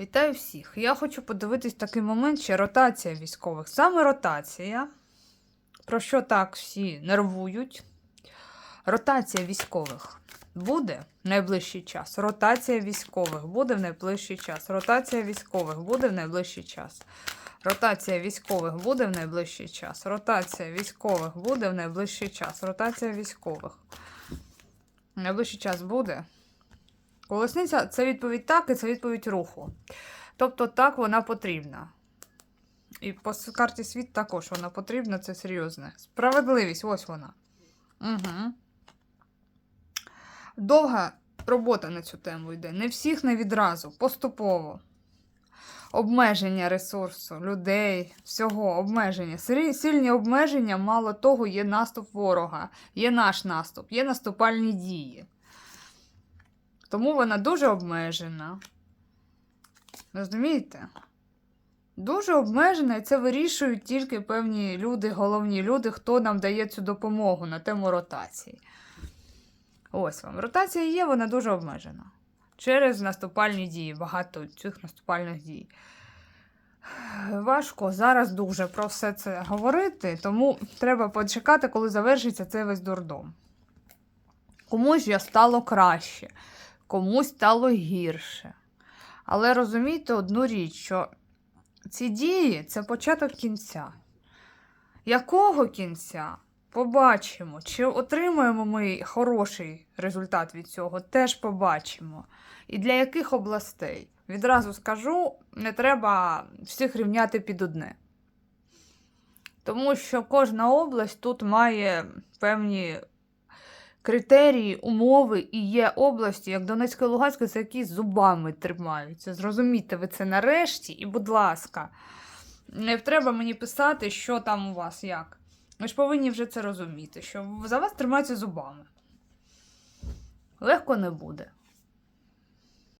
Вітаю всіх. Я хочу подивитись такий момент, ще ротація військових. Саме ротація. Про що так всі нервують? Ротація військових буде в найближчий час. Ротація військових буде в найближчий час. Ротація військових буде в найближчий час. Ротація військових буде в найближчий час. Ротація військових буде в найближчий час. Ротація військових. В найближчий час буде. Колесниця це відповідь так, і це відповідь руху. Тобто так вона потрібна. І по карті світ також вона потрібна, це серйозне. Справедливість, ось вона. Угу. Довга робота на цю тему йде. Не всіх не відразу, поступово. Обмеження ресурсу, людей, всього, обмеження. Сильні обмеження, мало того, є наступ ворога, є наш наступ, є наступальні дії. Тому вона дуже обмежена. Розумієте? Дуже обмежена, і це вирішують тільки певні люди, головні люди, хто нам дає цю допомогу на тему ротації. Ось вам. Ротація є, вона дуже обмежена. Через наступальні дії, багато цих наступальних дій. Важко зараз дуже про все це говорити, тому треба почекати, коли завершиться цей весь дурдом. Комусь я стало краще, комусь стало гірше. Але розумійте одну річ, що ці дії це початок кінця. Якого кінця? Побачимо. Чи отримаємо ми хороший результат від цього, теж побачимо. І для яких областей? Відразу скажу, не треба всіх рівняти під одне. Тому що кожна область тут має певні критерії, умови і є області, як Донецька і Луганська, за які зубами тримаються. Зрозумійте ви це нарешті, і, будь ласка, не треба мені писати, що там у вас як. Ви ж повинні вже це розуміти, що за вас тримаються зубами. Легко не буде.